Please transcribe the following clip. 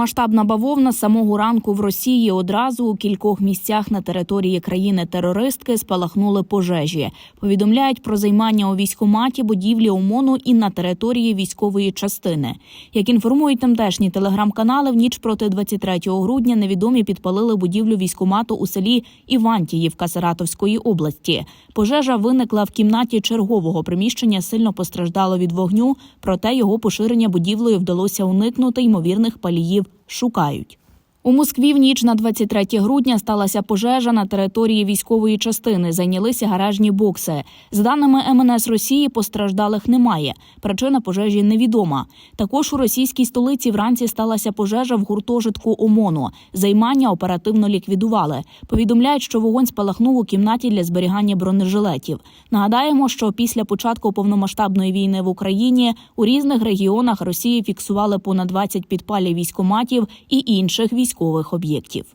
Масштабна бавовна самого ранку в Росії одразу у кількох місцях на території країни-терористки спалахнули пожежі. Повідомляють про займання у військкоматі будівлі ОМОНу і на території військової частини. Як інформують тамтешні телеграм-канали, в ніч проти 23 грудня невідомі підпалили будівлю військкомату у селі Івантіївка Саратовської області. Пожежа виникла в кімнаті чергового приміщення. Сильно постраждало від вогню, проте його поширення будівлею вдалося уникнути ймовірних паліїв шукають. У Москві в ніч на 23 грудня сталася пожежа на території військової частини. Зайнялися гаражні бокси. За даними МНС Росії, постраждалих немає. Причина пожежі невідома. Також у російській столиці вранці сталася пожежа в гуртожитку ОМОНу. Займання оперативно ліквідували. Повідомляють, що вогонь спалахнув у кімнаті для зберігання бронежилетів. Нагадаємо, що після початку повномасштабної війни в Україні у різних регіонах Росії фіксували понад 20 підпалів військоматів і інших військових об'єктів.